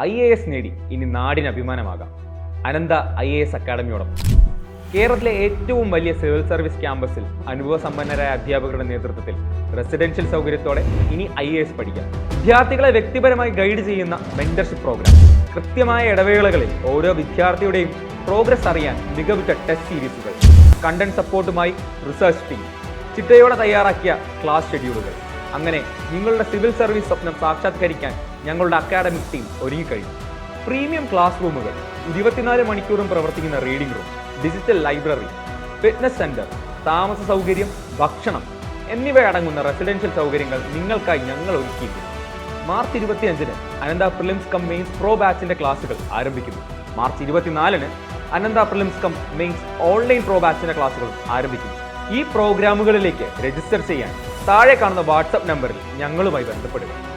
I A S നേടി. ഇനി നാടിന് അഭിമാനമാകാം. അനന്ത ഐ എ എസ് അക്കാഡമിയോടൊപ്പം. കേരളത്തിലെ ഏറ്റവും വലിയ സിവിൽ സർവീസ് ക്യാമ്പസിൽ അനുഭവസമ്പന്നരായ അധ്യാപകരുടെ നേതൃത്വത്തിൽ റെസിഡൻഷ്യൽ സൗകര്യത്തോടെ ഇനി ഐ എ എസ് പഠിക്കാം. വിദ്യാർത്ഥികളെ വ്യക്തിപരമായി ഗൈഡ് ചെയ്യുന്ന മെന്റർഷിപ്പ് പ്രോഗ്രാം. കൃത്യമായ ഇടവേളകളിൽ ഓരോ വിദ്യാർത്ഥിയുടെയും പ്രോഗ്രസ് അറിയാൻ മികവുറ്റ ടെസ്റ്റ് സീരീസുകൾ. കണ്ടന്റ് സപ്പോർട്ടുമായി റിസർച്ച് ടീം. ചിട്ടയോടെ തയ്യാറാക്കിയ ക്ലാസ് ഷെഡ്യൂളുകൾ. അങ്ങനെ നിങ്ങളുടെ സിവിൽ സർവീസ് സ്വപ്നം സാക്ഷാത്കരിക്കാൻ ഞങ്ങളുടെ അക്കാഡമിക് ടീം ഒരുങ്ങിക്കഴിഞ്ഞു. പ്രീമിയം ക്ലാസ് റൂമുകൾ ഇരുപത്തിനാല് മണിക്കൂറും പ്രവർത്തിക്കുന്ന reading room digital library fitness centre താമസ സൗകര്യം ഭക്ഷണം എന്നിവയടങ്ങുന്ന റെസിഡൻഷ്യൽ സൗകര്യങ്ങൾ നിങ്ങൾക്കായി ഞങ്ങൾ ഒരുക്കിയിരിക്കുന്നു മാർച്ച് ഇരുപത്തിയഞ്ചിന് Anantha prelims cum mains pro ബാച്ചിന്റെ ക്ലാസുകൾ ആരംഭിക്കുന്നു. മാർച്ച് ഇരുപത്തിനാലിന് Anantha prelims cum mains online pro ബാച്ചിന്റെ ക്ലാസുകൾ ആരംഭിക്കുന്നു. ഈ പ്രോഗ്രാമുകളിലേക്ക് രജിസ്റ്റർ ചെയ്യാൻ താഴെ കാണുന്ന വാട്സപ്പ് നമ്പറിൽ ഞങ്ങളുമായി ബന്ധപ്പെടുക.